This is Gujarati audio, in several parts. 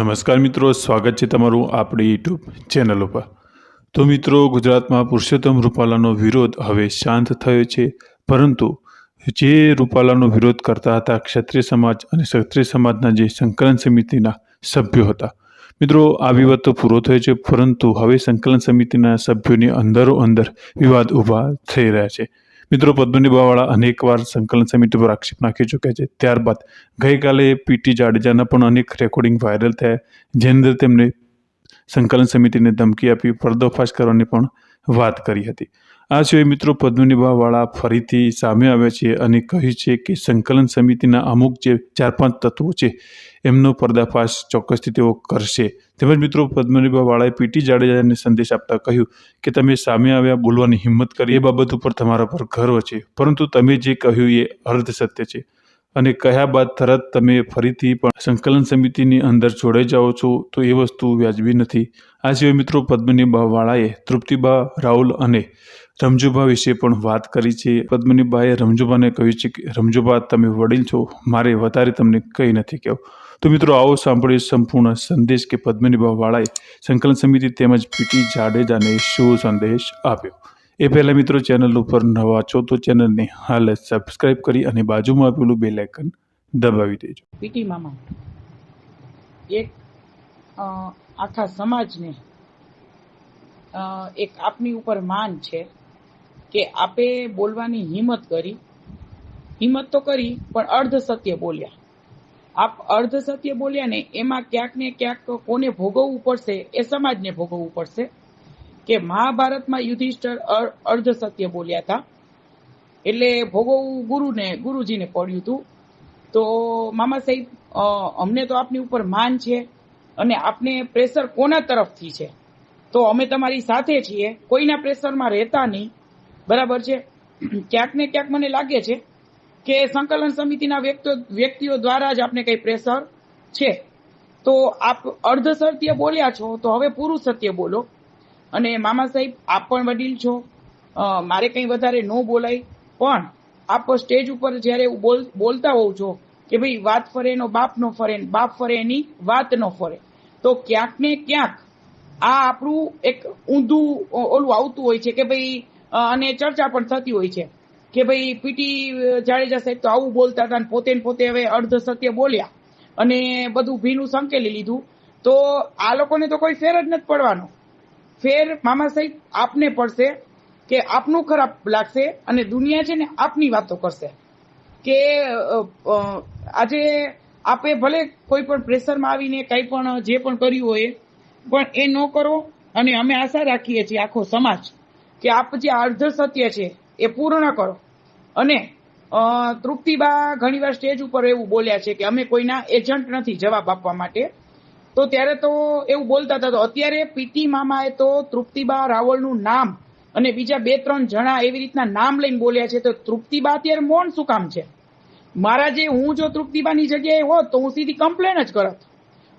નમસ્કાર મિત્રો, સ્વાગત છે તમારું આપણી યુટ્યુબ ચેનલ ઉપર. તો મિત્રો, ગુજરાતમાં પુરુષોત્તમ રૂપાલાનો વિરોધ હવે શાંત થયો છે, પરંતુ જે રૂપાલાનો વિરોધ કરતા હતા ક્ષત્રિય સમાજ અને ક્ષત્રિય સમાજના જે સંકલન સમિતિના સભ્યો હતા. મિત્રો, આ વિવાદ તો પૂરો થયો છે, પરંતુ હવે સંકલન સમિતિના સભ્યોની અંદરો અંદર વિવાદ ઊભા થઈ રહ્યા છે. મિત્રો, પદ્મની બાવાળા અનેકવાર સંકલન સમિતિ પર આક્ષેપ નાખી ચૂક્યા છે. ત્યારબાદ ગઈકાલે પીટી જાડેજાના પણ અનેક રેકોર્ડિંગ વાયરલ થયા. જેની અંદર તેમણે સંકલન સમિતિને ધમકી આપી, પર્દોફાશ કરવાની પણ વાત કરી હતી. આ સિવાય મિત્રો પદ્મની બાવાળા ફરીથી સામે આવ્યા છે અને કહ્યું છે કે સંકલન સમિતિના અમુક જે ચાર પાંચ તત્વો છે, એમનો પર્દાફાશ ચોક્કસથી તેઓ કરશે. તેમજ મિત્રો પદ્મનિભાવાળાએ પીટી જાડેજાને સંદેશ આપતા કહ્યું કે તમે સામે આવ્યા બોલવાની હિંમત કરી, એ બાબત ઉપર તમારા પર ગર્વ છે. પરંતુ તમે જે કહ્યું એ અર્ધ સત્ય છે. અને કહ્યા બાદ તરત તમે ફરીથી પણ સંકલન સમિતિની અંદર જોડાઈ જાઓ છો, તો એ વસ્તુ વ્યાજબી નથી. આ સિવાય મિત્રો પદ્મની બાવાળાએ તૃપ્તિબા, રાહુલ અને રમજુબા વિશે પણ વાત કરી છે. પદ્મનીબાએ રમજુબાને કહ્યું છે કે રમજુબા તમે વડીલ છો. મારે વધારે તમને કંઈ નથી કહેવું. તો મિત્રો, આવો સાંભળીએ સંપૂર્ણ સંદેશ કે પદ્મનીબા વાળાએ સંકલન સમિતિ તેમજ પીટી જાડેજાને શું સંદેશ આપ્યો. એ પહેલાં મિત્રો, ચેનલ ઉપર નવા છો તો ચેનલને હાલ સબસ્ક્રાઇબ કરી અને બાજુમાં આપેલું બે આઇકન દબાવી દેજો. પીટી મામા, એક આખા સમાજને એક આપની ઉપર માન છે. કે આપે બોલવાની હિંમત કરી. હિંમત તો કરી, પણ અર્ધ સત્ય બોલ્યા. આપ અર્ધ સત્ય બોલ્યા ને એમાં ક્યાંક ને ક્યાંક કોને ભોગવવું પડશે એ સમાજને ભોગવવું પડશે. કે મહાભારતમાં યુધિષ્ઠર અર- અર્ધ સત્ય બોલ્યા હતા. એટલે ભોગવવું ગુરુને, ગુરુજીને પડ્યું હતું તો મામા સાહેબ અમને તો આપની ઉપર માન છે અને આપને પ્રેશર કોના તરફથી છે? તો અમે તમારી સાથે છીએ, કોઈના પ્રેશરમાં રહેતા નહીં. બરાબર છે? ક્યાંક ને ક્યાંક મને લાગે છે કે સંકલન સમિતિના વ્યક્તિઓ દ્વારા જ આપને કઈ પ્રેશર છે. તો આપ અર્ધ સત્ય બોલ્યા છો, તો હવે પૂરું સત્ય બોલો. અને મામા સાહેબ, આપ પણ વડીલ છો. મારે કંઈ વધારે ન બોલાય. પણ આપ સ્ટેજ ઉપર જ્યારે બોલતા હોવ છો કે ભાઈ વાત ફરે એનો બાપ નો ફરે, બાપ ફરે એની વાત નો ફરે, તો ક્યાંક ને ક્યાંક આ આપણું એક ઊંધું ઓલું આવતું હોય છે કે ભાઈ અને ચર્ચા પણ થતી હોય છે કે ભાઈ પીટી જાડેજા સાહેબ તો આવું બોલતા હતા પોતે પોતે હવે અર્ધ સત્ય બોલ્યા અને બધું ભીનું સંકેલી લીધું. તો આ લોકોને તો કોઈ ફેર જ નથી પડવાનો. ફેર મામા સાહેબ આપને પડશે કે આપનું ખરાબ લાગશે અને દુનિયા છે ને આપની વાતો કરશે. કે આજે આપે ભલે કોઈ પણ પ્રેશરમાં આવીને કંઈ પણ જે પણ કર્યું હોય, પણ એ ન કરો અને અમે આશા રાખીએ છીએ આખો સમાજ કે આપ જે અર્ધ સત્ય છે, એ પૂર્ણ કરો. અને તૃપ્તિબા ઘણીવાર સ્ટેજ ઉપર એવું બોલ્યા છે કે અમે કોઈના એજન્ટ નથી જવાબ આપવા માટે. તો ત્યારે તો એવું બોલતા હતા, તો અત્યારે પીટી મામાએ તો તૃપ્તિબા રાવળનું નામ અને બીજા બે, ત્રણ જણા એવી રીતના નામ લઈને બોલ્યા છે, તો તૃપ્તિબા અત્યારે મૌન શું કામ છે? મારા જે હું જો તૃપ્તિબાની જગ્યાએ હોત, તો હું સીધી કમ્પ્લેન જ કરત.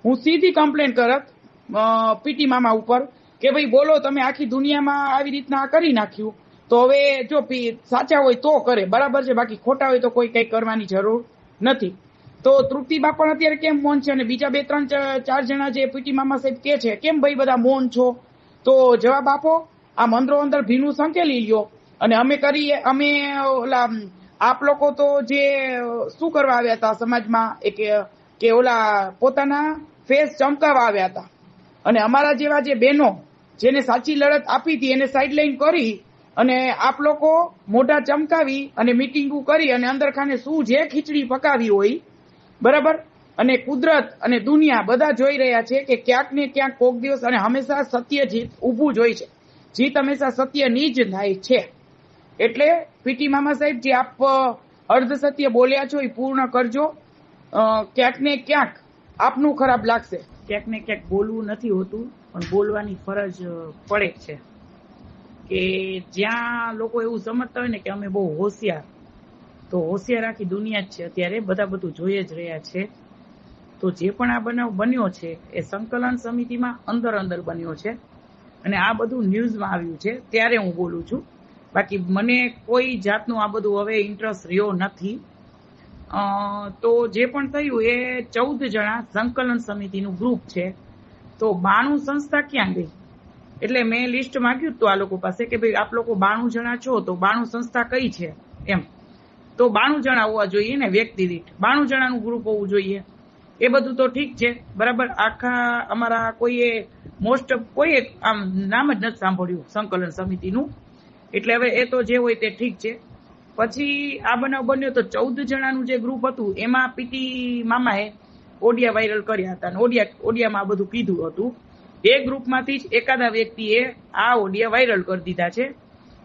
હું સીધી કમ્પ્લેન કરત પીટી મામા ઉપર. કે ભાઈ બોલો, તમે આખી દુનિયામાં આવી રીતના કરી નાખ્યું. તો હવે જો સાચા હોય તો કરે, બરાબર છે. બાકી ખોટા હોય તો કોઈ કઈ કરવાની જરૂર નથી. તો તૃપ્તિબા પણ અત્યારે કેમ મૌન છે? અને બીજા બે, ત્રણ, ચાર જણા જે પીટી મામા સાહેબ કે છે, કેમ ભાઈ બધા મૌન છો? તો જવાબ આપો. આ મંદરો અંદર ભીનું સંકેલી લ્યો. અને અમે કરીએ, અમે ઓલા, આપ લોકો તો જે શું કરવા આવ્યા હતા સમાજમાં? એક, કે ઓલા પોતાના ફેસ ચમકાવવા આવ્યા હતા. અને અમારા જેવા જે બહેનો જેને સાચી લડત આપી હતી, એને સાઇડલાઈન કરી અને આપ લોકો મોઢા ચમકાવી અને મિટિંગો કરી અને અંદર ખાને શું જે ખીચડી પકાવી હોય, બરાબર? અને કુદરત અને દુનિયા બધા જોઈ રહ્યા છે કે ક્યાંક ને ક્યાંક કોક દિવસ અને હંમેશા સત્ય જીત ઊભું જ હોય છે. જીત હંમેશા સત્યની જ થાય છે. એટલે પીટી મામા સાહેબ, જે આપ અર્ધ સત્ય બોલ્યા છો એ પૂર્ણ કરજો. ક્યાંક ને ક્યાંક આપનું ખરાબ લાગશે. ક્યાંક ને ક્યાંક બોલવું નથી હોતું, પણ બોલવાની ફરજ પડે છે. કે જ્યાં લોકો એવું સમજતા હોય ને કે અમે બહુ હોશિયાર, તો હોશિયાર આખી દુનિયા જ છે. અત્યારે બધા બધું જોઈ જ રહ્યા છે. તો જે પણ આ બનાવ બન્યો છે, એ સંકલન સમિતિમાં અંદર અંદર બન્યો છે. અને આ બધું ન્યૂઝમાં આવ્યું છે. ત્યારે હું બોલું છું. બાકી મને કોઈ જાતનું આ બધું હવે ઇન્ટરેસ્ટ રહ્યો નથી. તો જે પણ થયું એ ચૌદ જણા સંકલન સમિતિનું ગ્રુપ છે. તો બાણું સંસ્થા ક્યાં ગઈ? એટલે મેં લિસ્ટ માંગ્યું હતું આ લોકો પાસે કે ભાઈ આપ લોકો બાણું જણા છો, તો બાણું સંસ્થા કઈ છે? એમ. તો બાણું જણા હોવા જોઈએ ને વ્યક્તિ દીઠ. બાણું જણાનું ગ્રુપ હોવું જોઈએ. એ બધું તો ઠીક છે, બરાબર? આખા અમારા કોઈએ મોસ્ટ ઓફ કોઈએ આમ નામ જ નથી સાંભળ્યું સંકલન સમિતિનું. એટલે હવે એ તો જે હોય તે ઠીક છે. પછી આ બનાવ બન્યો તો ચૌદ જણાનું જે ગ્રુપ હતું, એમાં પીટી મામાએ ઓડિયા વાયરલ કર્યા હતા. અને ઓડિયા, ઓડિયામાં આ બધું કીધું હતું. એ ગ્રુપમાંથી જ એકાદા વ્યક્તિએ આ ઓડિયા વાયરલ કરી દીધા છે.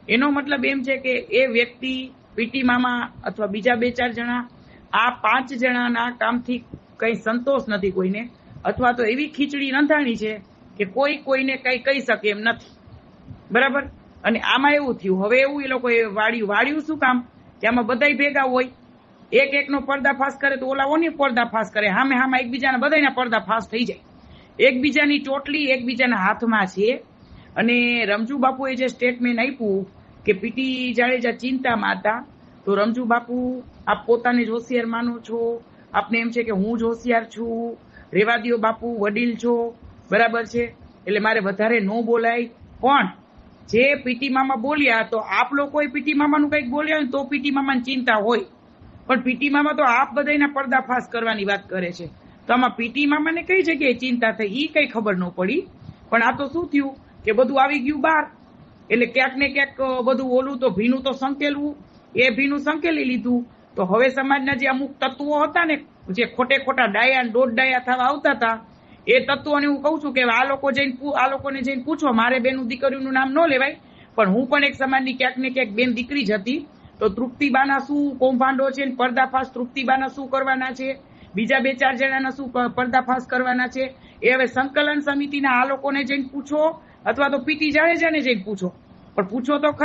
એનો મતલબ એમ છે કે એ વ્યક્તિ, પીટી મામા અથવા બીજા બે ચાર જણા, આ પાંચ જણાના કામથી કઈ સંતોષ નથી કોઈને, અથવા તો એવી ખીચડી નંધાણી છે કે કોઈ કોઈને કઈ કહી શકે એમ નથી. બરાબર? અને આમાં એવું થયું. હવે એવું એ લોકોએ વાળ્યું. વાળ્યું શું કામ? કે આમાં બધાય ભેગા હોય. એક એકનો પર્દાફાશ કરે તો ઓલા ઓની પર્દાફાશ કરે. હામે હામે એકબીજાના બધાના પર્દાફાશ થઈ જાય. એકબીજાની ટોટલી એકબીજાના હાથમાં છે. અને રમજુ બાપુએ જે સ્ટેટમેન્ટ આપ્યું કે પીટી જાડેજા ચિંતામાં હતા તો રમજુ બાપુ, આપ પોતાને જ હોશિયાર માનો છો. આપને એમ છે કે હું જ હોશિયાર છું. રેવા દ્યો બાપુ વડીલ છો. બરાબર છે? એટલે મારે વધારે ન બોલાય. પણ જે પીટી મામા બોલ્યા તો આપ લોકોએ પીટી મામાનું કંઈક બોલ્યા હોય તો પીટી મામાની ચિંતા હોય. પણ પીટી મામા તો આપ બધાના પર્દાફાશ કરવાની વાત કરે છે. તો આમાં પીટી મામાને કઈ જગ્યાએ ચિંતા થઈ? એ કઈ ખબર ન પડી. પણ આ તો શું થયું? કે બધું આવી ગયું બહાર. એટલે ક્યાંક ને ક્યાંક બધું ઓલું તો ભીનું તો સંકેલવું. એ ભીનું સંકેલી લીધું. તો હવે સમાજના જે અમુક તત્વો હતા ને, જે ખોટે ખોટા ડાયા દોઢ ડાયા થવા આવતા હતા એ તત્વોને હું કહું છું કે આ લોકો જઈને આ લોકોને જઈને પૂછો, મારે બેનું દીકરીનું નામ ન લેવાય, પણ હું પણ એક સમાજની ક્યાંક ને ક્યાંક બેન દીકરી જ હતી. તો તૃપ્તિબાના શું કૌભાંડો છે પર્દાફાશ તૃપ્તિબાના શું કરવાના છે? બીજા બે ચાર જણાના શું પર્દાફાશ કરવાના છે? એ હવે સંકલન સમિતિના આ લોકોને જઈને પૂછો, અથવા તો પીટી જાડેજાને જઈને પૂછો. પણ પૂછો તો ખરા